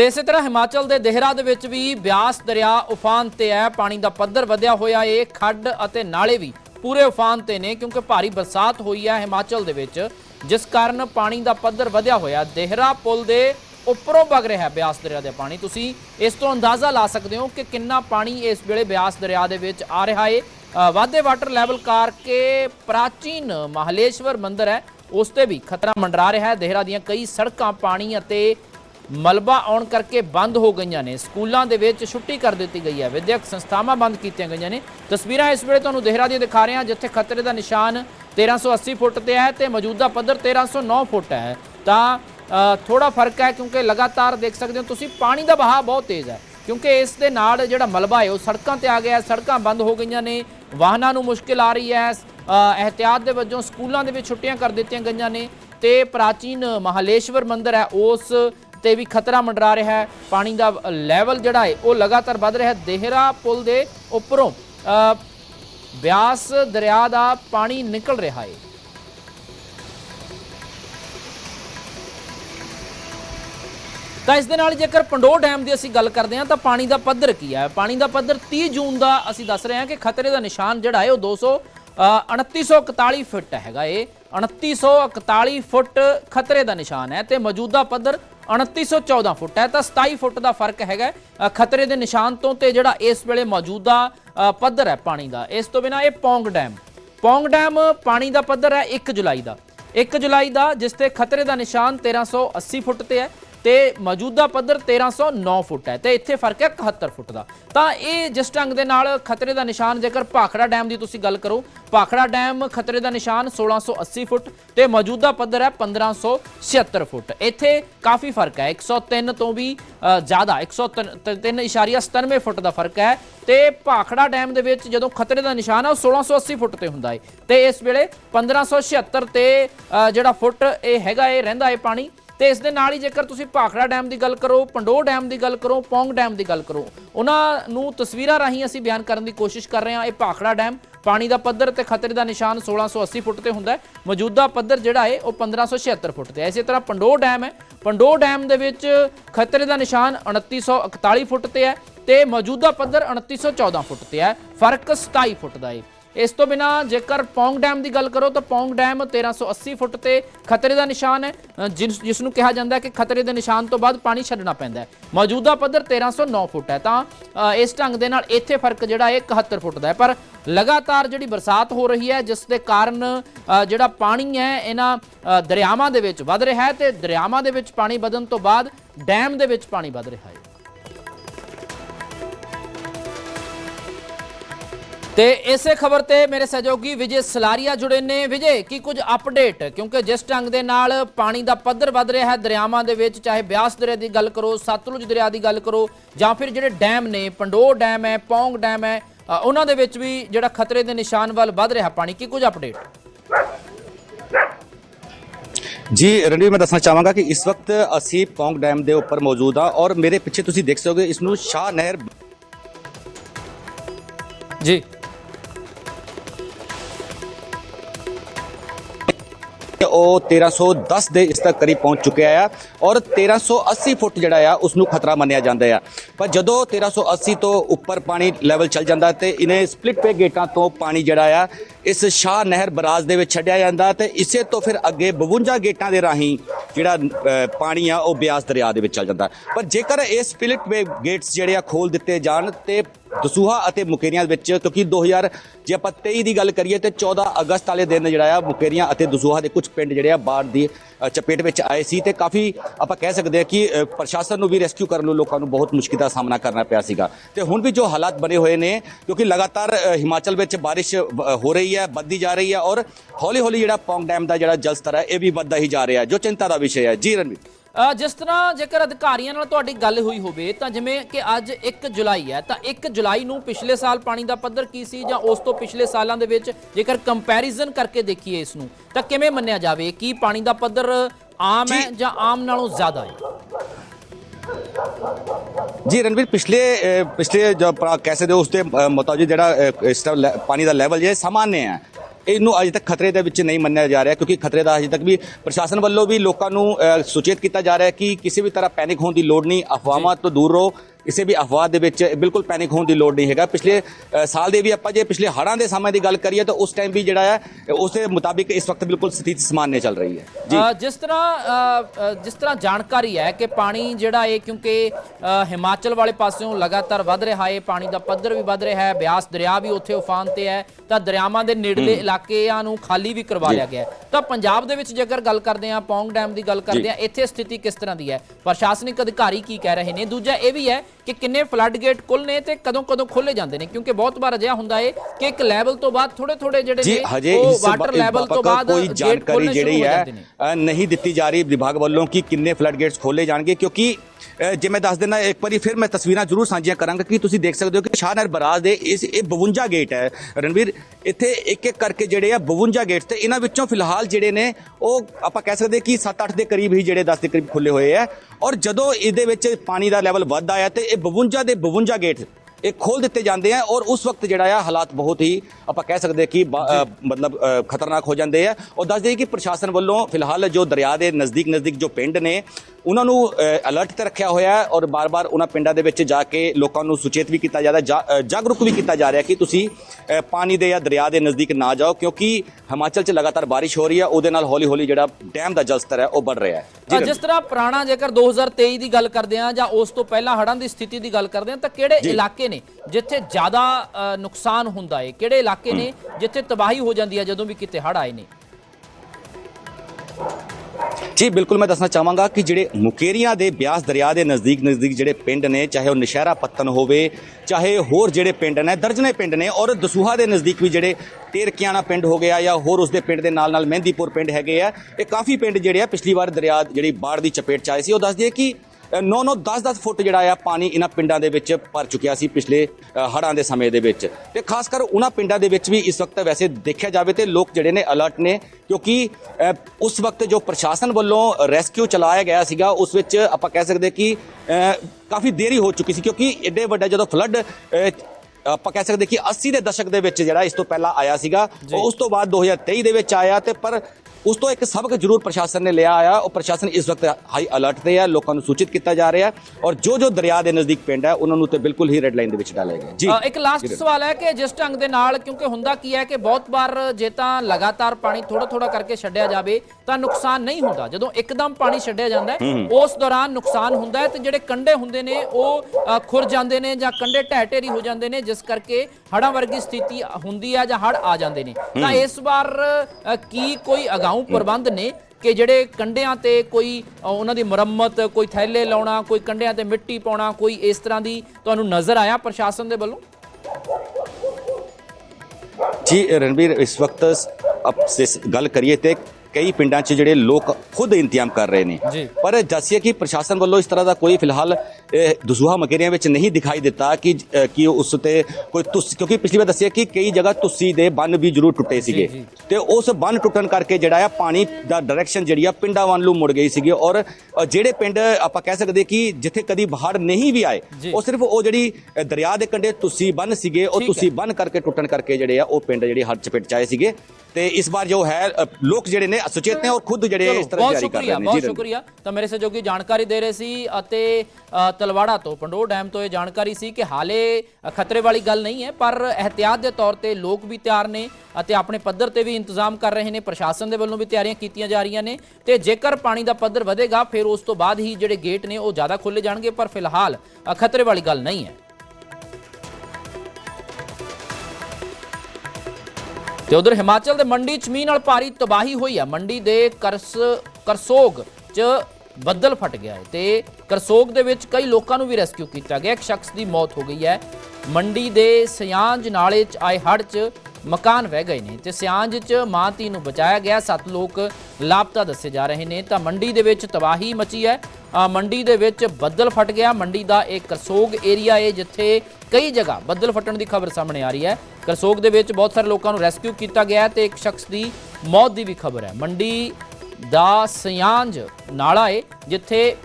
ਤੇ ਇਸੇ ਤਰ੍ਹਾਂ ਹਿਮਾਚਲ ਦੇ ਦੇਹਰਾ ਦੇ ਵਿੱਚ ਵੀ ਬਿਆਸ ਦਰਿਆ ਉਫਾਨ ਤੇ ਹੈ। ਪਾਣੀ ਦਾ ਪੱਧਰ ਵਧਿਆ ਹੋਇਆ ਏ। ਖੱਡ ਅਤੇ ਨਾਲੇ ਵੀ ਪੂਰੇ ਉਫਾਨ ਤੇ ਨੇ ਕਿਉਂਕਿ ਭਾਰੀ ਬਰਸਾਤ ਹੋਈ ਹੈ ਹਿਮਾਚਲ ਦੇ ਵਿੱਚ, ਜਿਸ ਕਾਰਨ ਪਾਣੀ ਦਾ ਪੱਧਰ ਵਧਿਆ ਹੋਇਆ। ਦੇਹਰਾ ਪੁਲ ਦੇ ਉੱਪਰੋਂ ਵਗ ਰਿਹਾ ਹੈ ਬਿਆਸ ਦਰਿਆ ਦਾ ਪਾਣੀ। ਤੁਸੀਂ ਇਸ ਤੋਂ ਅੰਦਾਜ਼ਾ ਲਾ ਸਕਦੇ ਹੋ ਕਿ ਕਿੰਨਾ ਪਾਣੀ ਇਸ ਵੇਲੇ ਬਿਆਸ ਦਰਿਆ ਦੇ ਵਿੱਚ ਆ ਰਿਹਾ ਏ। ਵਾਧੇ ਵਾਟਰ ਲੈਵਲ ਕਰਕੇ ਪ੍ਰਾਚੀਨ ਮਹਲੇਸ਼ਵਰ ਮੰਦਿਰ ਹੈ। ਉਸ ਤੇ ਵੀ ਖਤਰਾ ਮੰਡਰਾ ਰਿਹਾ ਹੈ। ਦੇਹਰਾ ਦੀਆਂ ਕਈ ਸੜਕਾਂ, ਪਾਣੀ ਅਤੇ ਮਲਬਾ ਆਉਣ ਕਰਕੇ ਬੰਦ ਹੋ ਗਈਆਂ ਨੇ। ਸਕੂਲਾਂ ਦੇ ਵਿੱਚ ਛੁੱਟੀ ਕਰ ਦਿੱਤੀ ਗਈ ਹੈ। ਵਿਦਿਅਕ ਸੰਸਥਾਵਾਂ ਬੰਦ ਕੀਤੀਆਂ ਗਈਆਂ ਨੇ। ਤਸਵੀਰਾਂ ਇਸ ਵੇਲੇ ਤੁਹਾਨੂੰ ਦੇਹਰਾ ਦੀਆਂ ਦਿਖਾ ਰਹੇ ਹਾਂ ਜਿੱਥੇ ਖਤਰੇ ਦਾ ਨਿਸ਼ਾਨ 1380 ਫੁੱਟ ਤੇ ਹੈ ਤੇ ਮੌਜੂਦਾ ਪੱਧਰ 1309 ਫੁੱਟ ਹੈ। ਤਾਂ ਅ, ਥੋੜਾ ਫ਼ਰਕ ਹੈ ਕਿਉਂਕਿ ਲਗਾਤਾਰ ਦੇਖ ਸਕਦੇ ਹੋ ਤੁਸੀਂ ਪਾਣੀ ਦਾ ਬਹਾਅ ਬਹੁਤ ਤੇਜ਼ ਹੈ। ਕਿਉਂਕਿ ਇਸ ਦੇ ਨਾਲ ਜਿਹੜਾ ਮਲਬਾ ਹੈ ਉਹ ਸੜਕਾਂ ਤੇ ਆ ਗਿਆ ਸੜਕਾਂ ਬੰਦ ਹੋ ਗਈਆਂ ਨੇ। ਵਾਹਨਾਂ ਨੂੰ ਮੁਸ਼ਕਿਲ ਆ ਰਹੀ ਹੈ। ਅ, ਇਹਤਿਆਤ ਦੇ ਵਜੋਂ ਸਕੂਲਾਂ ਦੇ ਵਿੱਚ ਛੁੱਟੀਆਂ ਕਰ ਦਿੱਤੀਆਂ ਗਈਆਂ ਨੇ। ਤੇ ਪ੍ਰਾਚੀਨ ਮਹਾਲੇਸ਼ਵਰ ਮੰਦਿਰ ਹੈ ਉਸ ਤੇ ਵੀ ਖਤਰਾ ਮੰਡਰਾ ਰਿਹਾ ਹੈ। ਪਾਣੀ ਦਾ ਲੈਵਲ ਜਿਹੜਾ ਹੈ ਉਹ ਲਗਾਤਾਰ ਵੱਧ ਰਿਹਾ ਹੈ। ਦੇਹਰਾ ਪੁਲ ਦੇ ਉੱਪਰੋਂ ਅ, ਬਿਆਸ ਦਰਿਆ ਦਾ ਪਾਣੀ ਨਿਕਲ ਰਿਹਾ ਹੈ। ਤਾਂ ਇਸ ਦੇ ਨਾਲ ਜੇਕਰ ਪੰਡੋ ਡੈਮ ਦੀ ਅਸੀਂ ਗੱਲ ਕਰਦੇ ਹਾਂ ਤਾਂ ਪਾਣੀ ਦਾ ਪੱਧਰ ਕੀ ਹੈ? ਪਾਣੀ ਦਾ ਪੱਧਰ 30 ਜੂਨ ਦਾ ਅਸੀਂ ਦੱਸ ਰਹੇ ਹਾਂ ਕਿ ਖਤਰੇ ਦਾ ਨਿਸ਼ਾਨ ਜਿਹੜਾ ਹੈ ਉਹ 200 ਅ, 2941 ਫੁੱਟ ਹੈਗਾ ਇਹ 2941 ਫੁੱਟ ਖਤਰੇ ਦਾ ਨਿਸ਼ਾਨ ਹੈ ਤੇ ਮੌਜੂਦਾ ਪੱਧਰ 2914 ਫੁੱਟ ਹੈ, ਤਾਂ 27 ਫੁੱਟ ਦਾ ਫ਼ਰਕ ਹੈਗਾ ਖਤਰੇ ਦੇ ਨਿਸ਼ਾਨ ਤੋਂ ਤੇ ਜਿਹੜਾ ਇਸ ਵੇਲੇ ਮੌਜੂਦਾ ਪੱਧਰ ਹੈ ਪਾਣੀ ਦਾ। ਇਸ ਤੋਂ ਬਿਨਾ ਇਹ ਪੌਂਗ ਡੈਮ। ਪੌਂਗ ਡੈਮ ਪਾਣੀ ਦਾ ਪੱਧਰ ਹੈ 1 ਜੁਲਾਈ ਦਾ। 1 ਜੁਲਾਈ ਦਾ, ਜਿਸ ਤੇ ਖਤਰੇ ਦਾ ਨਿਸ਼ਾਨ 1380 ਫੁੱਟ ਤੇ ਹੈ। ਤੇ ਮੌਜੂਦਾ ਪੱਧਰ 1309 ਫੁੱਟ ਹੈ ਤੇ ਇੱਥੇ ਫ਼ਰਕ ਹੈ 71 ਫੁੱਟ ਦਾ। ਤਾਂ ਇਹ ਜਿਸ ਢੰਗ ਦੇ ਨਾਲ ਖਤਰੇ ਦਾ ਨਿਸ਼ਾਨ ਜੇਕਰ ਭਾਖੜਾ ਡੈਮ ਦੀ ਤੁਸੀਂ ਗੱਲ ਕਰੋ ਭਾਖੜਾ ਡੈਮ ਖਤਰੇ ਦਾ ਨਿਸ਼ਾਨ 1680 ਫੁੱਟ ਤੇ ਮੌਜੂਦਾ ਪੱਧਰ ਹੈ 1576 ਫੁੱਟ। ਇੱਥੇ ਕਾਫੀ ਫ਼ਰਕ ਹੈ 103 ਤੋਂ ਵੀ ਅ, ਜ਼ਿਆਦਾ 103.97 ਫੁੱਟ ਦਾ ਫ਼ਰਕ ਹੈ ਤੇ ਭਾਖੜਾ ਡੈਮ ਦੇ ਵਿੱਚ ਜਦੋਂ ਖਤਰੇ ਦਾ ਨਿਸ਼ਾਨ ਹੈ ਉਹ 1680 ਫੁੱਟ ਤੇ ਹੁੰਦਾ ਹੈ। ਤੇ ਇਸ ਵੇਲੇ 1576 ਤੇ ਜਿਹੜਾ ਫੁੱਟ ਇਹ ਹੈਗਾ ਇਹ ਰਹਿੰਦਾ ਹੈ ਪਾਣੀ। ਤੇ ਇਸ ਦੇ ਨਾਲ ਹੀ ਜੇਕਰ ਤੁਸੀਂ ਭਾਖੜਾ ਡੈਮ ਦੀ ਗੱਲ ਕਰੋ, ਪੰਡੋ ਡੈਮ ਦੀ ਗੱਲ ਕਰੋ, ਪੌਂਗ ਡੈਮ ਦੀ ਗੱਲ ਕਰੋ, ਉਹਨਾਂ ਨੂੰ ਤਸਵੀਰਾਂ ਰਾਹੀਂ ਅਸੀਂ ਬਿਆਨ ਕਰਨ ਦੀ ਕੋਸ਼ਿਸ਼ ਕਰ ਰਹੇ ਹਾਂ। ਇਹ ਭਾਖੜਾ ਡੈਮ ਪਾਣੀ ਦਾ ਪੱਧਰ ਤੇ ਖਤਰੇ ਦਾ ਨਿਸ਼ਾਨ 1680 ਫੁੱਟ ਤੇ ਹੁੰਦਾ ਹੈ। ਮੌਜੂਦਾ ਪੱਧਰ ਜਿਹੜਾ ਹੈ, ਉਹ 1576 ਫੁੱਟ ਤੇ ਹੈ। ਇਸੇ ਤਰ੍ਹਾਂ ਪੰਡੋਰ ਡੈਮ ਹੈ। ਪੰਡੋਰ ਡੈਮ ਦੇ ਵਿੱਚ ਖਤਰੇ ਦਾ ਨਿਸ਼ਾਨ 2941 ਫੁੱਟ ਤੇ ਹੈ ਤੇ ਮੌਜੂਦਾ ਪੱਧਰ 2914 ਫੁੱਟ ਤੇ ਹੈ। ਫ਼ਰਕ 27 ਫੁੱਟ ਦਾ ਹੈ। ਇਸ ਤੋਂ ਬਿਨਾ ਜੇਕਰ ਪੌਂਗ ਡੈਮ ਦੀ ਗੱਲ ਕਰੋ ਤਾਂ ਪੌਂਗ ਡੈਮ 1380 ਫੁੱਟ ਤੇ ਖਤਰੇ ਦਾ ਨਿਸ਼ਾਨ ਹੈ ਜਿਸ ਜਿਸ ਨੂੰ ਕਿਹਾ ਜਾਂਦਾ ਹੈ ਕਿ ਖਤਰੇ ਦੇ ਨਿਸ਼ਾਨ ਤੋਂ ਬਾਅਦ ਪਾਣੀ ਛੱਡਣਾ ਪੈਂਦਾ ਹੈ। ਮੌਜੂਦਾ ਪੱਧਰ 1309 ਫੁੱਟ ਹੈ ਤਾਂ ਇਸ ਢੰਗ ਦੇ ਨਾਲ ਇੱਥੇ ਫ਼ਰਕ ਜਿਹੜਾ ਹੈ 71 ਫੁੱਟ ਦਾ ਹੈ। ਪਰ ਲਗਾਤਾਰ ਜਿਹੜੀ ਬਰਸਾਤ ਹੋ ਰਹੀ ਹੈ, ਜਿਸ ਦੇ ਕਾਰਨ ਜਿਹੜਾ ਪਾਣੀ ਹੈ, ਇਹਨਾਂ ਦਰਿਆਵਾਂ ਦੇ ਵਿੱਚ ਵੱਧ ਰਿਹਾ ਹੈ ਤੇ ਦਰਿਆਵਾਂ ਦੇ ਵਿੱਚ ਪਾਣੀ ਵਧਣ ਤੋਂ ਬਾਅਦ ਡੈਮ ਦੇ ਵਿੱਚ ਪਾਣੀ ਵੱਧ ਰਿਹਾ ਹੈ। ਤੇ ਇਸੇ ਖਬਰ ਤੇ ਮੇਰੇ ਸਹਿਯੋਗੀ ਵਿਜੇ ਸਲਾਰੀਆ ਜੁੜੇ ਨੇ। ਵਿਜੇ ਕੀ ਕੁਝ ਅਪਡੇਟ ਕਿਉਂਕਿ ਜਿਸ ਢੰਗ ਦੇ ਨਾਲ ਪਾਣੀ ਦਾ ਪੱਧਰ ਵੱਧ ਰਿਹਾ ਹੈ ਦਰਿਆਵਾਂ ਦੇ ਵਿੱਚ ਚਾਹੇ ਬਿਆਸ ਦਰਿਆ ਦੀ ਗੱਲ ਕਰੋ ਸਤਲੁਜ ਦਰਿਆ ਦੀ ਗੱਲ ਕਰੋ ਜਾਂ ਫਿਰ ਜਿਹੜੇ ਡੈਮ ਨੇ ਪੰਡੋਰ ਡੈਮ ਹੈ ਪੌਂਗ ਡੈਮ ਹੈ ਉਹਨਾਂ ਦੇ ਵਿੱਚ ਵੀ ਜਿਹੜਾ ਖਤਰੇ ਦੇ ਨਿਸ਼ਾਨ ਵੱਲ ਵੱਧ ਰਿਹਾ ਪਾਣੀ। ਕੀ ਕੁਝ ਅਪਡੇਟ ਜੀ ਰਣਵੀਰ ਮੈਂ ਦੱਸਣਾ ਚਾਹਾਂਗਾ ਕਿ ਇਸ ਵਕਤ ਅਸੀਂ ਪੌਂਗ ਡੈਮ ਦੇ ਉੱਪਰ ਮੌਜੂਦ ਹਾਂ ਔਰ ਮੇਰੇ ਪਿੱਛੇ ਤੁਸੀਂ ਦੇਖ ਸਕਦੇ ਹੋ ਇਸ ਨੂੰ ਸ਼ਾਹ ਨਹਿਰ ਜੀ। ਉਹ 1310 ਦੇ ਇਸ ਤੱਕ ਕਰੀਬ ਪਹੁੰਚ ਚੁੱਕਿਆ ਆ ਔਰ 1380 ਫੁੱਟ ਜਿਹੜਾ ਆ ਉਸ ਨੂੰ ਖਤਰਾ ਮੰਨਿਆ ਜਾਂਦਾ ਆ। ਪਰ ਜਦੋਂ 1380 ਤੋਂ ਉੱਪਰ ਪਾਣੀ ਲੈਵਲ ਚੱਲ ਜਾਂਦਾ ਤੇ ਇਹਨੇ ਸਪਲਿਟ ਪੇ ਗੇਟਾਂ ਤੋਂ ਪਾਣੀ ਜਿਹੜਾ ਆ, ਇਸ ਸ਼ਾਹ ਨਹਿਰ ਬਰਾਜ ਦੇ ਵਿੱਚ ਛੱਡਿਆ ਜਾਂਦਾ ਤੇ ਇਸੇ ਤੋਂ ਫਿਰ ਅੱਗੇ 52 ਗੇਟਾਂ ਦੇ ਰਾਹੀਂ ਜਿਹੜਾ ਪਾਣੀ ਆ, ਉਹ ਬਿਆਸ ਦਰਿਆ ਦੇ ਵਿੱਚ ਚੱਲ ਜਾਂਦਾ। ਪਰ ਜੇਕਰ ਇਹ ਸਪਲਿਟ ਵੇ ਗੇਟਸ ਜਿਹੜੇ ਆ ਖੋਲ ਦਿੱਤੇ ਜਾਣ ਤੇ ਦਸੂਹਾ ਅਤੇ ਮੁਕੇਰੀਆਂ ਵਿੱਚ ਕਿਉਂਕਿ 2000 ਜੇ ਆਪਾਂ 23 ਦੀ ਗੱਲ ਕਰੀਏ ਤੇ 14 ਅਗਸਤ ਵਾਲੇ ਦਿਨ ਜਿਹੜਾ ਆ ਮੁਕੇਰੀਆਂ ਅਤੇ ਦਸੂਹਾ ਦੇ ਕੁਝ ਪਿੰਡ ਜਿਹੜੇ ਆ ਬਾੜ ਦੀ ਚਪੇਟ ਵਿੱਚ ਆਏ ਸੀ ਤੇ ਕਾਫੀ ਆਪਾਂ ਕਹਿ ਸਕਦੇ ਹਾਂ ਕਿ ਪ੍ਰਸ਼ਾਸਨ ਨੂੰ ਵੀ ਰੈਸਕਿਊ ਕਰਨ ਨੂੰ ਲੋਕਾਂ ਨੂੰ ਬਹੁਤ ਮੁਸ਼ਕਿਲ ਦਾ ਸਾਹਮਣਾ ਕਰਨਾ ਪਿਆ ਸੀਗਾ। ਤੇ ਹੁਣ ਵੀ ਜੋ ਹਾਲਾਤ ਬਣੇ ਹੋਏ ਨੇ ਕਿਉਂਕਿ ਲਗਾਤਾਰ ਹਿਮਾਚਲ ਵਿੱਚ ਬਾਰਿਸ਼ ਅ, ਹੋ ਰਹੀ ਹੈ ਵੱਧਦੀ ਜਾ ਰਹੀ ਹੈ ਔਰ ਹੌਲੀ ਹੌਲੀ ਜਿਹੜਾ ਪੌਂਗ ਡੈਮ ਦਾ ਜਿਹੜਾ ਜਲ ਸਤਰ ਹੈ ਇਹ ਵੀ ਵੱਧਦਾ ਹੀ ਜਾ ਰਿਹਾ ਜੋ ਚਿੰਤਾ ਦਾ ਵਿਸ਼ੇ ਹੈ। ਜੀ ਰਣਵੀਰ। ਜਿਸ ਤਰ੍ਹਾਂ ਜੇਕਰ ਅਧਿਕਾਰੀਆਂ ਨਾਲ ਤੁਹਾਡੀ ਗੱਲ ਹੋਈ ਹੋਵੇ ਤਾਂ ਜਿਵੇਂ ਕਿ ਅੱਜ 1 ਜੁਲਾਈ ਹੈ ਤਾਂ 1 ਜੁਲਾਈ ਨੂੰ ਪਿਛਲੇ ਸਾਲ ਪਾਣੀ ਦਾ ਪੱਧਰ ਕੀ ਸੀ ਜਾਂ ਉਸ ਤੋਂ ਪਿਛਲੇ ਸਾਲਾਂ ਦੇ ਵਿੱਚ ਜੇਕਰ ਕੰਪੈਰੀਜ਼ਨ ਕਰਕੇ ਦੇਖੀਏ ਇਸ ਨੂੰ ਤਾਂ ਕਿਵੇਂ ਮੰਨਿਆ ਜਾਵੇ? ਕੀ ਪਾਣੀ ਦਾ ਪੱਧਰ ਆਮ ਹੈ ਜੀ। ਆਮ ਨਾਲੋਂ ਜ਼ਿਆਦਾ ਹੈ? ਜੀ ਰਣਵੀਰ ਪਿਛਲੇ ਪਿਛਲੇ ਜੋ ਕਹਿ ਸਕਦੇ ਉਸ ਅ, ਮੁਤਾਬਿਕ ਜਿਹੜਾ ਇਸ ਤਰ੍ਹਾਂ ਪਾਣੀ ਦਾ ਲੈਵਲ ਜੇ ਸਾਮਾਨਯ ਹੈ। ਇਹਨੂੰ ਅਜੇ ਤੱਕ ਖਤਰੇ ਦੇ ਵਿੱਚ ਨਹੀਂ ਮੰਨਿਆ ਜਾ ਰਿਹਾ ਕਿਉਂਕਿ ਖਤਰੇ ਦਾ ਅਜੇ ਤੱਕ ਵੀ ਪ੍ਰਸ਼ਾਸਨ ਵੱਲੋਂ ਵੀ ਲੋਕਾਂ ਨੂੰ ਅ, ਸੁਚੇਤ ਕੀਤਾ ਜਾ ਰਿਹਾ ਕਿ ਕਿਸੇ ਵੀ ਤਰ੍ਹਾਂ ਪੈਨਿਕ ਹੋਣ ਦੀ ਲੋੜ ਨਹੀਂ। ਅਫਵਾਹਾਂ ਤੋਂ ਦੂਰ ਰਹੋ। ਕਿਸੇ ਵੀ ਅਫਵਾਹ ਦੇ ਵਿੱਚ ਬਿਲਕੁਲ ਪੈਨਿਕ ਹੋਣ ਦੀ ਲੋੜ ਨਹੀਂ ਹੈਗਾ। ਪਿਛਲੇ ਸਾਲ ਦੇ ਵੀ ਆਪਾਂ ਜੇ ਪਿਛਲੇ ਹੜ੍ਹਾਂ ਦੇ ਸਮੇਂ ਦੀ ਗੱਲ ਕਰੀਏ ਤਾਂ ਉਸ ਟਾਈਮ ਵੀ ਜਿਹੜਾ ਹੈ ਉਸ ਦੇ ਮੁਤਾਬਿਕ ਇਸ ਵਕਤ ਬਿਲਕੁਲ ਸਥਿਤੀ ਸਮਾਨ ਚੱਲ ਰਹੀ ਹੈ। ਜੀ। ਜਿਸ ਤਰ੍ਹਾਂ ਜਿਸ ਤਰ੍ਹਾਂ ਜਾਣਕਾਰੀ ਹੈ ਕਿ ਪਾਣੀ ਜਿਹੜਾ ਹੈ ਕਿਉਂਕਿ ਹਿਮਾਚਲ ਵਾਲੇ ਪਾਸਿਓਂ ਲਗਾਤਾਰ ਵੱਧ ਰਿਹਾ ਹੈ ਪਾਣੀ ਦਾ ਪੱਧਰ ਵੀ ਵੱਧ ਰਿਹਾ ਹੈ ਬਿਆਸ ਦਰਿਆ ਵੀ ਉੱਥੇ ਉਫਾਨ ਤੇ ਹੈ ਤਾਂ ਦਰਿਆਵਾਂ ਦੇ ਨੇੜਲੇ ਇਲਾਕਿਆਂ ਨੂੰ ਖਾਲੀ ਵੀ ਕਰਵਾ ਲਿਆ ਗਿਆ ਤਾਂ ਪੰਜਾਬ ਦੇ ਵਿੱਚ ਜੇਕਰ ਗੱਲ ਕਰਦੇ ਹਾਂ ਪੌਂਗ ਡੈਮ ਦੀ ਗੱਲ ਕਰਦੇ ਹਾਂ ਇੱਥੇ ਸਥਿਤੀ ਕਿਸ ਤਰ੍ਹਾਂ ਦੀ ਹੈ? ਪ੍ਰਸ਼ਾਸਨਿਕ ਅਧਿਕਾਰੀ ਕੀ ਕਹਿ ਰਹੇ ਨੇ? ਦੂਜਾ ਇਹ ਵੀ ਹੈ ਕਿ ਕਿੰਨੇ ਫਲੱਡ ਗੇਟ ਖੁੱਲ੍ਹਣੇ ਤੇ ਕਦੋਂ ਕਦੋਂ ਖੋਲੇ ਜਾਂਦੇ ਨੇ? ਕਿਉਂਕਿ ਬਹੁਤ ਵਾਰ ਅਜਿਹਾ ਹੁੰਦਾ ਹੈ ਕਿ ਇੱਕ ਲੈਵਲ ਤੋਂ ਬਾਅਦ ਥੋੜੇ ਥੋੜੇ ਜਿਹੜੇ ਨੇ ਉਹ ਵਾਟਰ ਲੈਵਲ ਤੋਂ ਬਾਅਦ ਕੋਈ ਜਾਣਕਾਰੀ ਜਿਹੜੀ ਹੋ ਨੇ। ਨਹੀਂ ਦਿੱਤੀ ਜਾ ਰਹੀ ਵਿਭਾਗ ਵੱਲੋਂ ਕਿ ਕਿੰਨੇ ਫਲੱਡ ਗੇਟਸ ਖੋਲੇ ਜਾਣਗੇ ਕਿਉਂਕਿ ਜੇ ਮੈਂ ਦੱਸ ਦਿੰਦਾ, ਇੱਕ ਵਾਰੀ ਫਿਰ ਮੈਂ ਤਸਵੀਰਾਂ ਜ਼ਰੂਰ ਸਾਂਝੀਆਂ ਕਰਾਂਗਾ ਕਿ ਤੁਸੀਂ ਦੇਖ ਸਕਦੇ ਹੋ ਕਿ ਸ਼ਾਹਨਰ ਬਰਾਜ ਦੇ ਇਸ, ਇਹ 52 ਗੇਟ ਹੈ। ਰਣਵੀਰ, ਇੱਥੇ ਇੱਕ ਇੱਕ ਕਰਕੇ ਜਿਹੜੇ ਆ 52 ਗੇਟ ਤੇ ਇਹਨਾਂ ਵਿੱਚੋਂ ਫਿਲਹਾਲ ਜਿਹੜੇ ਨੇ, ਉਹ ਆਪਾਂ ਕਹਿ ਸਕਦੇ ਕਿ 7-8 ਦੇ ਕਰੀਬ ਹੀ ਜਿਹੜੇ 10 ਦੇ ਕਰੀਬ ਖੁੱਲੇ ਹੋਏ ਆ। ਔਰ ਜਦੋਂ ਇਹਦੇ ਵਿੱਚ ਪਾਣੀ ਦਾ ਲੈਵਲ ਵੱਧ ਆਇਆ ਤੇ ਇਹ 52 ਦੇ 52 ਗੇਟ ਇਹ ਖੋਲ ਦਿੱਤੇ ਜਾਂਦੇ ਆ ਔਰ ਉਸ ਵਕਤ ਜਿਹੜਾ ਆ ਹਾਲਾਤ ਬਹੁਤ ਹੀ ਆਪਾਂ ਕਹਿ ਸਕਦੇ ਕਿ ਮਤਲਬ ਖਤਰਨਾਕ ਹੋ ਜਾਂਦੇ ਆ ਔਰ ਦੱਸ ਦਈਏ ਕਿ ਪ੍ਰਸ਼ਾਸਨ ਵੱਲੋਂ ਫਿਲਹਾਲ ਜੋ ਦਰਿਆ ਦੇ ਨਜ਼ਦੀਕ ਨਜ਼ਦੀਕ ਜੋ ਪਿੰਡ ਨੇ ਉਹਨਾਂ ਨੂੰ ਅਲਰਟ ਤੇ ਰੱਖਿਆ ਹੋਇਆ ਹੈ ਔਰ ਬਾਰ-ਬਾਰ ਉਹਨਾਂ ਪਿੰਡਾਂ ਦੇ ਵਿੱਚ ਜਾ ਕੇ ਲੋਕਾਂ ਨੂੰ ਸੁਚੇਤ ਵੀ ਕੀਤਾ ਜਾ ਰਿਹਾ ਜਾਗਰੂਕ ਵੀ ਕੀਤਾ ਜਾ ਰਿਹਾ ਕਿ ਤੁਸੀਂ ਪਾਣੀ ਦੇ ਜਾਂ ਦਰਿਆ ਦੇ ਨਜ਼ਦੀਕ ਨਾ ਜਾਓ ਕਿਉਂਕਿ ਹਿਮਾਚਲ 'ਚ ਲਗਾਤਾਰ ਬਾਰਿਸ਼ ਹੋ ਰਹੀ ਹੈ ਉਹਦੇ ਨਾਲ ਹੌਲੀ-ਹੌਲੀ ਜਿਹੜਾ ਡੈਮ ਦਾ ਜਲ ਸਤਰ ਹੈ ਉਹ ਵੱਧ ਰਿਹਾ ਹੈ। ਜਿਸ ਤਰ੍ਹਾਂ ਪੁਰਾਣਾ ਜੇਕਰ 2023 ਦੀ ਗੱਲ ਕਰਦੇ ਹਾਂ ਜਾਂ ਉਸ ਤੋਂ ਪਹਿਲਾਂ ਹੜ੍ਹਾਂ ਦੀ ਸਥਿਤੀ ਦੀ ਗੱਲ ਕਰਦੇ ਹਾਂ ਤਾਂ ਕਿਹੜੇ ਇਲਾਕੇ ਨੇ, ਜਿੱਥੇ ਜ਼ਿਆਦਾ ਨੁਕਸਾਨ ਹੁੰਦਾ ਹੈ ਕਿਹੜੇ ਇਲਾਕੇ ਨੇ ਜਿੱਥੇ ਤਬਾਹੀ ਹੋ ਜਾਂਦੀ ਹੈ ਜਦੋਂ ਵੀ ਕਿਤੇ ਹੜ੍ਹ ਆਏ ਨੇ? ਜੀ, ਬਿਲਕੁਲ ਮੈਂ ਦੱਸਣਾ ਚਾਹਾਂਗਾ ਕਿ ਜਿਹੜੇ ਮੁਕੇਰੀਆਂ ਦੇ ਬਿਆਸ ਦਰਿਆ ਦੇ ਨਜ਼ਦੀਕ ਨਜ਼ਦੀਕ ਜਿਹੜੇ ਪਿੰਡ ਨੇ, ਚਾਹੇ ਉਹ ਨਸ਼ਹਿਰਾ ਪੱਤਨ ਹੋਵੇ, ਚਾਹੇ ਹੋਰ ਜਿਹੜੇ ਪਿੰਡ ਨੇ, ਦਰਜਨੇ ਪਿੰਡ ਨੇ ਔਰ ਦਸੂਹਾ ਦੇ ਨਜ਼ਦੀਕ ਵੀ ਜਿਹੜੇ ਤੇਰਕਿਆਣਾ ਪਿੰਡ ਹੋ ਗਿਆ ਜਾਂ ਹੋਰ ਉਸਦੇ ਪਿੰਡ ਦੇ ਨਾਲ ਨਾਲ ਮਹਿੰਦੀਪੁਰ ਪਿੰਡ ਹੈਗੇ ਆ, ਇਹ ਕਾਫੀ ਪਿੰਡ ਜਿਹੜੇ ਆ, ਪਿਛਲੀ ਵਾਰ ਦਰਿਆ ਜਿਹੜੀ ਬਾੜ ਦੀ ਚਪੇਟ ਚ ਆਏ ਸੀ, ਉਹ ਦੱਸਦੀ ਹੈ ਕਿ 9-9 10-10 ਫੁੱਟ ਜਿਹੜਾ ਆ ਪਾਣੀ ਇਹਨਾਂ ਪਿੰਡਾਂ ਦੇ ਵਿੱਚ ਭਰ ਚੁੱਕਿਆ ਸੀ ਪਿਛਲੇ ਹੜ੍ਹਾਂ ਦੇ ਸਮੇਂ ਦੇ ਵਿੱਚ। ਤੇ ਖਾਸ ਕਰ ਉਹਨਾਂ ਪਿੰਡਾਂ ਦੇ ਵਿੱਚ ਵੀ ਇਸ ਵਕਤ ਵੈਸੇ ਦੇਖਿਆ ਜਾਵੇ ਤੇ ਲੋਕ ਜਿਹੜੇ ਨੇ ਅਲਰਟ ਨੇ ਕਿਉਂਕਿ ਉਸ ਵਕਤ ਜੋ ਪ੍ਰਸ਼ਾਸਨ ਵੱਲੋਂ ਰੈਸਕਿਊ ਚਲਾਇਆ ਗਿਆ ਸੀਗਾ ਉਸ ਵਿੱਚ ਆਪਾਂ ਕਹਿ ਸਕਦੇ ਕਿ ਕਾਫੀ ਦੇਰੀ ਹੋ ਚੁੱਕੀ ਸੀ ਕਿਉਂਕਿ ਐਡੇ ਵੱਡਾ ਜਦੋਂ ਫਲੱਡ ਆਪਾਂ ਕਹਿ ਸਕਦੇ ਕਿ 80 ਦੇ ਦਸ਼ਕ ਦੇ ਵਿੱਚ ਜਿਹੜਾ ਇਸ ਤੋਂ ਪਹਿਲਾਂ ਆਇਆ ਸੀਗਾ ਉਸ ਤੋਂ ਬਾਅਦ 2023 ਦੇ ਵਿੱਚ ਆਇਆ ਤੇ ਪਰ ਉਸ ਤੋਂ ਇੱਕ ਸਬਕ ਜ਼ਰੂਰ ਪ੍ਰਸ਼ਾਸਨ ਨੇ ਲਿਆ ਆ। ਉਹ ਪ੍ਰਸ਼ਾਸਨ ਇਸ ਵਕਤ ਹਾਈ ਅਲਰਟ ਤੇ ਹੈ ਲੋਕਾਂ ਨੂੰ ਸੂਚਿਤ ਕੀਤਾ ਜਾ ਰਿਹਾ ਔਰ ਜੋ ਜੋ ਦਰਿਆ ਦੇ ਨਜ਼ਦੀਕ ਪਿੰਡ ਹੈ ਉਹਨਾਂ ਨੂੰ ਤੇ ਬਿਲਕੁਲ ਹੀ ਰੈੱਡ ਲਾਈਨ ਦੇ ਵਿੱਚ ਡਾਲਿਆ ਗਿਆ। ਜੀ। ਇੱਕ ਲਾਸਟ ਸਵਾਲ ਹੈ ਕਿ ਜਿਸ ਢੰਗ ਦੇ ਨਾਲ ਕਿਉਂਕਿ ਹੁੰਦਾ ਕੀ ਹੈ ਕਿ ਬਹੁਤ ਵਾਰ ਜੇ ਤਾਂ ਲਗਾਤਾਰ ਪਾਣੀ ਥੋੜਾ ਥੋੜਾ ਕਰਕੇ ਛੱਡਿਆ ਜਾਵੇ ਤਾਂ ਨੁਕਸਾਨ ਨਹੀਂ ਹੁੰਦਾ। ਜਦੋਂ ਇੱਕਦਮ ਪਾਣੀ ਛੱਡਿਆ ਜਾਂਦਾ ਉਸ ਦੌਰਾਨ ਨੁਕਸਾਨ ਹੁੰਦਾ ਹੈ ਤੇ ਜਿਹੜੇ ਕੰਡੇ ਹੁੰਦੇ ਨੇ ਉਹ ਖੁਰ ਜਾਂਦੇ ਨੇ ਜਾਂ ਕੰਡੇ ਢਹਿ ਢੇਰੀ ਹੋ ਜਾਂਦੇ ਨੇ ਜਿਸ ਕਰਕੇ ਹੜ੍ਹਾਂ ਵਰਗੀ ਸਥਿਤੀ ਹੁੰਦੀ ਹੈ ਜਾਂ ਹੜ੍ਹ ਆ ਜਾਂਦੇ ਨੇ। ਤਾਂ ਇਸ ਵਾਰ ਕੀ ਕੋਈ ਅਗਾਊਂ ਪ੍ਰਬੰਧ ਨੇ ਕਿ ਜਿਹੜੇ ਕੰਡਿਆਂ ਤੇ ਕੋਈ ਉਹਨਾਂ ਦੀ ਮੁਰੰਮਤ ਕੋਈ ਥੈਲੇ ਲਾਉਣਾ ਕੋਈ ਕੰਡਿਆਂ ਤੇ ਮਿੱਟੀ ਪਾਉਣਾ ਕੋਈ ਇਸ ਤਰ੍ਹਾਂ ਦੀ ਤੁਹਾਨੂੰ ਨਜ਼ਰ ਆਇਆ ਪ੍ਰਸ਼ਾਸਨ ਦੇ ਵੱਲੋਂ? ਜੀ ਰਣਵੀਰ ਇਸ ਵਕਤ ਅਪ ਸ- ਗੱਲ ਕਰੀਏ ਤੇ ਕਈ ਪਿੰਡਾਂ 'ਚ ਜਿਹੜੇ ਲੋਕ ਖੁਦ ਇੰਤਜ਼ਾਮ ਕਰ ਰਹੇ ਨੇ। ਪਰ ਦੱਸਿਏ ਕਿ ਪ੍ਰਸ਼ਾਸਨ ਵੱਲੋਂ ਇਸ ਤਰ੍ਹਾਂ ਦਾ ਕੋਈ ਫਿਲਹਾਲ ਦਸੂਹਾ ਮਕੇਰੀਆਂ ਵਿੱਚ ਨਹੀਂ ਦਿਖਾਈ ਦਿੱਤਾ ਕਿ ਕਿ ਉਸ ਤੇ ਕੋਈ ਤੁਸ ਕਿਉਂਕਿ ਪਿਛਲੀ ਵਾਰ ਦੱਸਿਆ ਕਿ ਕਈ ਜਗ੍ਹਾ ਤੁਸੀਂ ਦੇ ਬੰਨ ਵੀ ਜ਼ਰੂਰ ਟੁੱਟੇ ਸੀਗੇ। ਤੇ ਉਸ ਬੰਨ ਟੁੱਟਣ ਕਰਕੇ ਜਿਹੜਾ ਆ ਪਾਣੀ ਦਾ ਡਾਇਰੈਕਸ਼ਨ ਜਿਹੜੀ ਆ ਪਿੰਡਾਂ ਵੱਲ ਨੂੰ ਮੁੜ ਗਈ ਸੀਗੀ ਔਰ ਜਿਹੜੇ ਪਿੰਡ ਆਪਾਂ ਕਹਿ ਸਕਦੇ ਕਿ ਜਿੱਥੇ ਕਦੀ ਬਾਹਰ ਨਹੀਂ ਵੀ ਆਏ। ਉਹ ਸਿਰਫ ਉਹ ਜਿਹੜੀ ਦਰਿਆ ਦੇ ਕੰਢੇ ਤੁਸੀਂ ਬੰਨ ਸੀਗੇ ਉਹ। ਤੁਸੀਂ ਬੰਨ ਕਰਕੇ ਟੁੱਟਣ ਕਰਕੇ ਜਿਹੜੇ ਆ ਉਹ ਪਿੰਡ ਜਿਹੜੇ ਹੱਡ ਚਪੇਟ ਚ ਆਏ ਸੀਗੇ ਤੇ ਇਸ ਵਾਰ ਜੋ ਹੈ ਲੋਕ ਜਿਹੜੇ ਨੇ ਸੁਚੇਤ ਨੇ ਔਰ ਖੁਦ ਜਿਹੜੇ ਇਸ ਤਰ੍ਹਾਂ ਬਹੁਤ ਤਿਆਰੀ ਕਰ ਰਹੇ ਨੇ ਬਹੁਤ ਜੀ ਸ਼ੁਕਰੀਆ ਤਾਂ ਮੇਰੇ ਸਹਿਯੋਗੀ ਜਾਣਕਾਰੀ ਦੇ ਰਹੇ ਸੀ ਅਤੇ ਤਲਵਾੜਾ ਤੋਂ ਪੰਡੋਰ ਡੈਮ ਤੋਂ ਇਹ ਜਾਣਕਾਰੀ ਸੀ ਕਿ ਹਾਲੇ ਖਤਰੇ ਵਾਲੀ ਗੱਲ ਨਹੀਂ ਹੈ, ਪਰ ਇਹਤਿਆਤ ਦੇ ਤੌਰ ਤੇ ਲੋਕ ਵੀ ਤਿਆਰ ਨੇ ਅਤੇ ਆਪਣੇ ਪੱਧਰ ਤੇ ਵੀ ਇੰਤਜ਼ਾਮ ਕਰ ਰਹੇ ਨੇ, ਪ੍ਰਸ਼ਾਸਨ ਦੇ ਵੱਲੋਂ ਵੀ ਤਿਆਰੀਆਂ ਕੀਤੀਆਂ ਜਾ ਰਹੀਆਂ ਨੇ ਤੇ ਜੇਕਰ ਪਾਣੀ ਦਾ ਪੱਧਰ ਵਧੇਗਾ, ਫਿਰ ਉਸ ਤੋਂ ਬਾਅਦ ਹੀ ਜਿਹੜੇ ਗੇਟ ਨੇ ਉਹ ਜ਼ਿਆਦਾ ਖੋਲੇ ਜਾਣਗੇ, ਪਰ ਫਿਲਹਾਲ ਖਤਰੇ ਵਾਲੀ ਗੱਲ ਨਹੀਂ ਹੈ। ਤੇ ਉਧਰ ਹਿਮਾਚਲ ਦੇ ਮੰਡੀ ਚ ਮੀਂਹ ਨਾਲ ਭਾਰੀ ਤਬਾਹੀ ਹੋਈ ਹੈ। ਮੰਡੀ ਦੇ ਕਰਸ ਕਰਸੋਗ ਚ ਬੱਦਲ ਫਟ ਗਿਆ ਹੈ ਤੇ ਕਰਸੋਗ ਦੇ ਵਿੱਚ ਕਈ ਲੋਕਾਂ ਨੂੰ ਵੀ ਰੈਸਕਿਊ ਕੀਤਾ ਗਿਆ। ਇੱਕ ਸ਼ਖਸ ਦੀ ਮੌਤ ਹੋ ਗਈ ਹੈ। ਮੰਡੀ ਦੇ ਸਿਆਂਜ ਨਾਲੇ ਚ ਆਏ ਹੜ੍ਹ ਚ ਮਕਾਨ ਵਹਿ ਗਏ ਨੇ ਤੇ ਸਿਆਂਜ ਚ ਮਾਂ ਧੀ ਨੂੰ ਬਚਾਇਆ ਗਿਆ। ਸੱਤ ਲੋਕ ਲਾਪਤਾ ਦੱਸੇ ਜਾ ਰਹੇ ਨੇ। ਤਾਂ ਮੰਡੀ ਦੇ ਵਿੱਚ ਤਬਾਹੀ ਮਚੀ ਹੈ। ਮੰਡੀ ਦੇ ਵਿੱਚ ਬੱਦਲ ਫਟ ਗਿਆ। ਮੰਡੀ ਦਾ ਇਹ ਕਰਸੋਗ ਏਰੀਆ ਹੈ ਜਿੱਥੇ ਕਈ ਜਗ੍ਹਾ ਬੱਦਲ ਫਟਣ ਦੀ ਖਬਰ ਸਾਹਮਣੇ ਆ ਰਹੀ ਹੈ। ਕਰਸੋਗ ਦੇ ਵਿੱਚ ਬਹੁਤ ਸਾਰੇ ਲੋਕਾਂ ਨੂੰ ਰੈਸਕਿਊ ਕੀਤਾ ਗਿਆ ਹੈ ਤੇ ਇੱਕ ਸ਼ਖਸ ਦੀ ਮੌਤ ਦੀ ਵੀ ਖਬਰ ਹੈ। ਮੰਡੀ ਦਾ ਸਿਆਂਜ ਨਾਲਾ ਏ, ਜਿੱਥੇ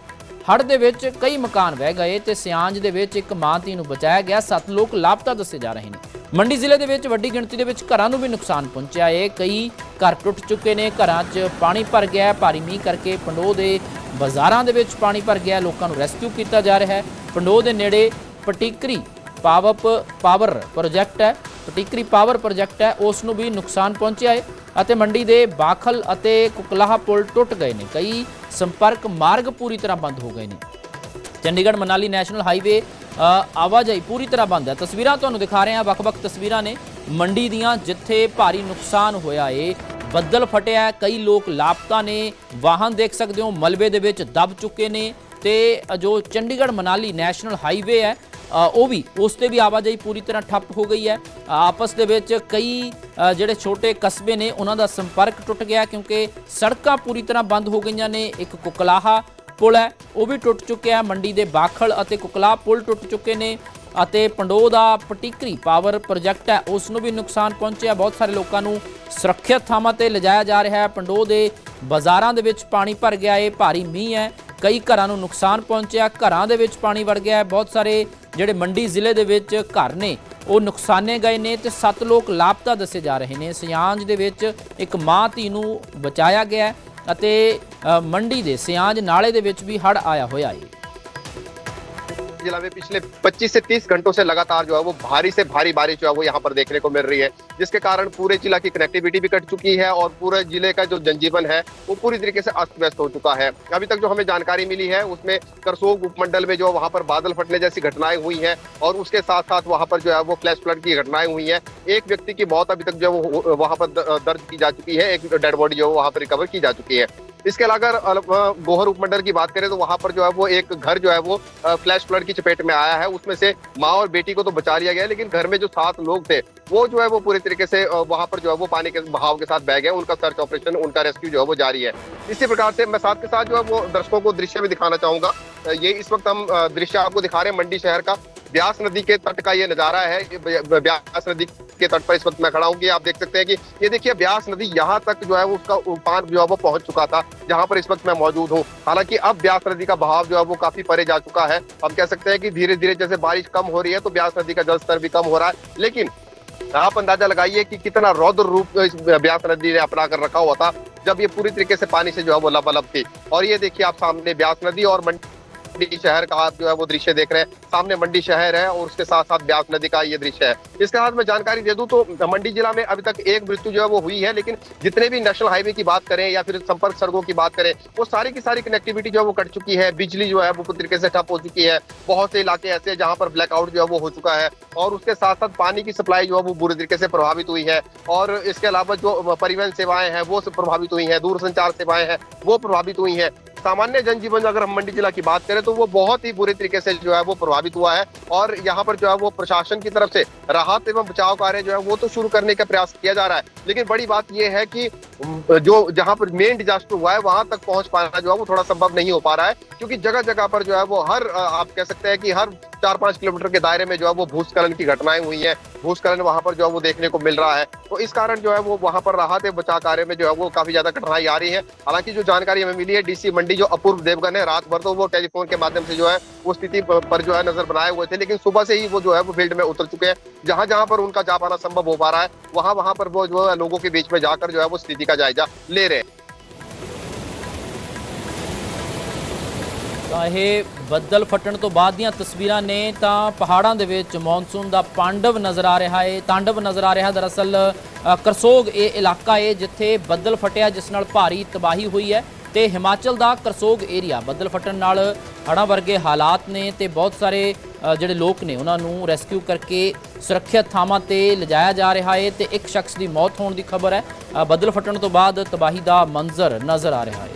ਹੜ੍ਹ ਦੇ ਵਿੱਚ ਕਈ ਮਕਾਨ ਵਹਿ ਗਏ ਤੇ ਸਿਆਂਜ ਦੇ ਵਿੱਚ ਇੱਕ ਮਾਂ ਧੀ ਨੂੰ ਬਚਾਇਆ ਗਿਆ। ਸੱਤ ਲੋਕ ਲਾਪਤਾ ਦੱਸੇ ਜਾ ਰਹੇ ਨੇ। ਮੰਡੀ ਜ਼ਿਲ੍ਹੇ ਦੇ ਵਿੱਚ ਵੱਡੀ ਗਿਣਤੀ ਦੇ ਵਿੱਚ ਘਰਾਂ ਨੂੰ ਵੀ ਨੁਕਸਾਨ ਪਹੁੰਚਿਆ ਏ। ਕਈ ਘਰ ਟੁੱਟ ਚੁੱਕੇ ਨੇ, ਘਰਾਂ 'ਚ ਪਾਣੀ ਭਰ ਗਿਆ, ਭਾਰੀ ਮੀਂਹ ਕਰਕੇ ਪੰਡੋ ਦੇ ਬਾਜ਼ਾਰਾਂ ਦੇ ਵਿੱਚ ਪਾਣੀ ਭਰ ਗਿਆ, ਲੋਕਾਂ ਨੂੰ ਰੈਸਕਿਊ ਕੀਤਾ ਜਾ ਰਿਹਾ ਹੈ। ਪੰਡੋ ਦੇ ਨੇੜੇ ਪਟੀਕਰੀ ਪਾਵਪ ਪਾਵਰ ਪ੍ਰੋਜੈਕਟ ਹੈ। ਪਟੀਕਰੀ ਪਾਵਰ ਪ੍ਰੋਜੈਕਟ ਹੈ, ਉਸ ਨੂੰ ਵੀ ਨੁਕਸਾਨ ਪਹੁੰਚਿਆ ਹੈ ਅਤੇ ਮੰਡੀ ਦੇ ਬਾਖਲ ਅਤੇ ਕੁਕਲਾਹਾ ਪੁਲ ਟੁੱਟ ਗਏ ਨੇ। ਕਈ ਸੰਪਰਕ ਮਾਰਗ ਪੂਰੀ ਤਰ੍ਹਾਂ ਬੰਦ ਹੋ ਗਏ ਨੇ। ਚੰਡੀਗੜ੍ਹ ਮਨਾਲੀ ਨੈਸ਼ਨਲ ਹਾਈਵੇ ਆਵਾਜਾਈ ਪੂਰੀ ਤਰ੍ਹਾਂ ਬੰਦ ਹੈ। ਤਸਵੀਰਾਂ ਤੁਹਾਨੂੰ ਦਿਖਾ ਰਹੇ ਹਾਂ। ਵੱਖ-ਵੱਖ ਤਸਵੀਰਾਂ ਨੇ ਮੰਡੀ ਦੀਆਂ, ਜਿੱਥੇ ਭਾਰੀ ਨੁਕਸਾਨ ਹੋਇਆ ਏ। ਬੱਦਲ ਫਟਿਆ ਕਈ ਲੋਕ ਲਾਪਤਾ ਨੇ। ਵਾਹਨ ਦੇਖ ਸਕਦੇ ਹੋ, ਮਲਬੇ ਦੇ ਵਿੱਚ ਦਬ ਚੁੱਕੇ ਨੇ। ਤੇ ਜੋ ਚੰਡੀਗੜ੍ਹ ਮਨਾਲੀ ਨੈਸ਼ਨਲ ਹਾਈਵੇ ਹੈ ਉਹ ਵੀ, ਉਸ ਤੇ ਵੀ ਆਵਾਜਾਈ ਪੂਰੀ ਤਰ੍ਹਾਂ ਠੱਪ ਹੋ ਗਈ ਹੈ। ਆਪਸ ਦੇ ਵਿੱਚ ਕਈ ਜਿਹੜੇ ਛੋਟੇ ਕਸਬੇ ਨੇ, ਉਹਨਾਂ ਦਾ ਸੰਪਰਕ ਟੁੱਟ ਗਿਆ ਕਿਉਂਕਿ ਸੜਕਾਂ ਪੂਰੀ ਤਰ੍ਹਾਂ ਬੰਦ ਹੋ ਗਈਆਂ ਨੇ। ਇੱਕ ਕੁਕਲਾਹਾ ਪੁਲ ਹੈ, ਉਹ ਵੀ ਟੁੱਟ ਚੁੱਕਿਆ ਮੰਡੀ ਦੇ ਬਾਖਲ ਅਤੇ ਕੁਕਲਾ ਪੁਲ ਟੁੱਟ ਚੁੱਕੇ ਨੇ ਅਤੇ ਪੰਡੋ ਦਾ ਪਟੀਕਰੀ ਪਾਵਰ ਪ੍ਰੋਜੈਕਟ ਹੈ, ਉਸ ਨੂੰ ਵੀ ਨੁਕਸਾਨ ਪਹੁੰਚਿਆ। ਬਹੁਤ ਸਾਰੇ ਲੋਕਾਂ ਨੂੰ ਸੁਰੱਖਿਅਤ ਥਾਵਾਂ ਤੇ ਲਿਜਾਇਆ ਜਾ ਰਿਹਾ ਹੈ। ਪੰਡੋ ਦੇ ਬਾਜ਼ਾਰਾਂ ਦੇ ਵਿੱਚ ਪਾਣੀ ਭਰ ਗਿਆ ਹੈ, ਭਾਰੀ ਮੀਂਹ ਹੈ। ਕਈ ਘਰਾਂ ਨੂੰ ਨੁਕਸਾਨ ਪਹੁੰਚਿਆ, ਘਰਾਂ ਦੇ ਵਿੱਚ ਪਾਣੀ ਵੜ ਗਿਆ ਹੈ। ਬਹੁਤ ਸਾਰੇ ਜਿਹੜੇ ਮੰਡੀ ਜ਼ਿਲ੍ਹੇ ਦੇ ਵਿੱਚ ਘਰ ਨੇ, ਉਹ ਨੁਕਸਾਨੇ ਗਏ ਨੇ ਤੇ ਸੱਤ ਲੋਕ ਲਾਪਤਾ ਦੱਸੇ ਜਾ ਰਹੇ ਨੇ। ਸਿਆਂਜ ਦੇ ਵਿੱਚ ਇੱਕ ਮਾਂ ਧੀ ਨੂੰ ਬਚਾਇਆ ਗਿਆ ਅਤੇ ਮੰਡੀ ਦੇ ਸਿਆਂਜ ਨਾਲੇ ਦੇ ਵਿੱਚ ਵੀ ਹੜ ਆਇਆ ਹੋਇਆ ਹੈ जिला में पिछले 25 से 30 घंटों से लगातार जो है वो भारी से भारी बारिश जो है वो यहाँ पर देखने को मिल रही है, जिसके कारण पूरे जिला की कनेक्टिविटी भी कट चुकी है और पूरे ज़िले का जो जनजीवन है, वो पूरी तरीके से अस्त व्यस्त हो चुका है। अभी तक जो हमें जानकारी मिली है, उसमें करसोग उपमंडल में जो वहाँ पर बादल फटने जैसी घटनाएँ हुई हैं और उसके साथ साथ वहाँ पर जो है वो फ्लैश फ्लड की घटनाएँ हुई हैं। एक व्यक्ति की मौत अभी तक जो है वो, वहाँ पर दर्ज की जा चुकी है, एक डेड बॉडी जो है वहाँ पर रिकवर की जा चुकी है। इसके अलावा गोहर उपमंडल की बात करें तो वहाँ पर जो है वो एक घर जो है वो फ्लैश फ्लड की चपेट में आया है। उसमें से माँ और बेटी को तो बचा लिया गया लेकिन घर में जो सात लोग थे, वो जो है वो पूरी तरीके से वहाँ पर जो है वो पानी के बहाव के साथ बह गए। उनका सर्च ऑपरेशन, उनका रेस्क्यू जो है वो जारी है। इसी प्रकार से मैं साथ के साथ जो है वो दर्शकों को दृश्य भी दिखाना चाहूँगा। ये इस वक्त हम दृश्य आपको दिखा रहे हैं मंडी शहर का। ब्यास नदी के तट का ये नज़ारा है। ब्यास नदी के तट पर इस वक्त मैं खड़ा हूँ कि आप देख सकते हैं कि ये देखिए ब्यास नदी यहाँ तक जो है वो उसका उफान जो है वो पहुँच चुका था, जहाँ पर इस वक्त मैं मौजूद हूँ। हालाँकि अब ब्यास नदी का बहाव जो है वो काफ़ी परे जा चुका है। हम कह सकते हैं कि धीरे धीरे जैसे बारिश कम हो रही है तो ब्यास नदी का जल स्तर भी कम हो रहा है। लेकिन आप अंदाज़ा लगाइए कि कितना रौद्र रूप इस ब्यास नदी ने अपना कर रखा हुआ था, जब ये पूरी तरीके से पानी से जो है वो लबालब थी। और ये देखिए आप सामने ब्यास नदी और मंडी शहर का आप जो है वो दृश्य देख रहे हैं। सामने मंडी शहर है और उसके साथ साथ ब्यास नदी का ये दृश्य है। इसके साथ मैं जानकारी दे दूँ तो मंडी जिला में अभी तक एक मृत्यु जो है वो हुई है, लेकिन जितने भी नेशनल हाईवे की बात करें या फिर संपर्क सड़कों की बात करें, वो सारी की सारी कनेक्टिविटी जो है वो कट चुकी है। बिजली जो है वो पूरी तरीके से ठप हो चुकी है। बहुत से इलाके ऐसे हैं जहाँ पर ब्लैकआउट जो है वो हो चुका है और उसके साथ साथ पानी की सप्लाई जो है वो बुरी तरीके से प्रभावित हुई है। और इसके अलावा जो परिवहन सेवाएँ हैं, वो प्रभावित हुई हैं, दूरसंचार सेवाएँ हैं, वो प्रभावित हुई हैं। सामान्य जनजीवन अगर हम मंडी जिला की बात करें तो वो बहुत ही बुरे तरीके से जो है वो प्रभावित हुआ है। और यहाँ पर जो है वो प्रशासन की तरफ़ से राहत एवं बचाव कार्य जो है वो तो शुरू करने का प्रयास किया जा रहा है। लेकिन बड़ी बात यह है कि जो जहाँ पर मेन डिजास्टर हुआ है, वहाँ तक पहुँच पाना जो है वो थोड़ा संभव नहीं हो पा रहा है। क्योंकि जगह जगह पर जो है वो हर आप कह सकते हैं कि हर चार पाँच किलोमीटर के दायरे में जो है वो भूस्खलन की घटनाएँ हुई हैं। भूस्खलन वहाँ पर जो है वो देखने को मिल रहा है। तो इस कारण जो है वो वहाँ पर राहत बचाव कार्य में जो है वो काफ़ी ज़्यादा कठिनाई आ रही है। हालाँकि जो जानकारी हमें मिली है डीसी मंडी जो अपूर्व देवगन है रात भर तो वो टेलीफोन के माध्यम से जो है वो स्थिति प- पर जो है नजर बनाए हुए थे लेकिन सुबह से ही वो जो है वो फील्ड में उतर चुके हैं जहां जहां पर उनका जा पाना संभव हो पा रहा है वहां वहां पर वो जो है लोगों के बीच में जाकर जो है वो स्थिति का जायजा ले रहे हैं ਤਾਂ ਇਹ ਬੱਦਲ ਫਟਣ ਤੋਂ ਬਾਅਦ ਦੀਆਂ ਤਸਵੀਰਾਂ ਨੇ ਤਾਂ ਪਹਾੜਾਂ ਦੇ ਵਿੱਚ ਮੌਨਸੂਨ ਦਾ ਪਾਂਡਵ ਨਜ਼ਰ ਆ ਰਿਹਾ ਹੈ ਤਾਂਡਵ ਨਜ਼ਰ ਆ ਰਿਹਾ ਦਰਅਸਲ ਅ, ਕਰਸੋਗ ਇਹ ਇਲਾਕਾ ਹੈ ਜਿੱਥੇ ਬੱਦਲ ਫਟਿਆ ਜਿਸ ਨਾਲ ਭਾਰੀ ਤਬਾਹੀ ਹੋਈ ਹੈ ਤੇ ਹਿਮਾਚਲ ਦਾ ਕਰਸੋਗ ਏਰੀਆ ਬੱਦਲ ਫਟਣ ਨਾਲ ਹੜ੍ਹਾਂ ਵਰਗੇ ਹਾਲਾਤ ਨੇ ਤੇ ਬਹੁਤ ਸਾਰੇ ਜਿਹੜੇ ਲੋਕ ਨੇ ਉਹਨਾਂ ਨੂੰ ਰੈਸਕਿਊ ਕਰਕੇ ਸੁਰੱਖਿਅਤ ਥਾਵਾਂ ਤੇ ਲਿਜਾਇਆ ਜਾ ਰਿਹਾ ਹੈ ਤੇ ਇੱਕ ਸ਼ਖਸ ਦੀ ਮੌਤ ਹੋਣ ਦੀ ਖਬਰ ਹੈ। ਬੱਦਲ ਫਟਣ ਤੋਂ ਬਾਅਦ ਤਬਾਹੀ ਦਾ ਮੰਜ਼ਰ ਨਜ਼ਰ ਆ ਰਿਹਾ ਹੈ।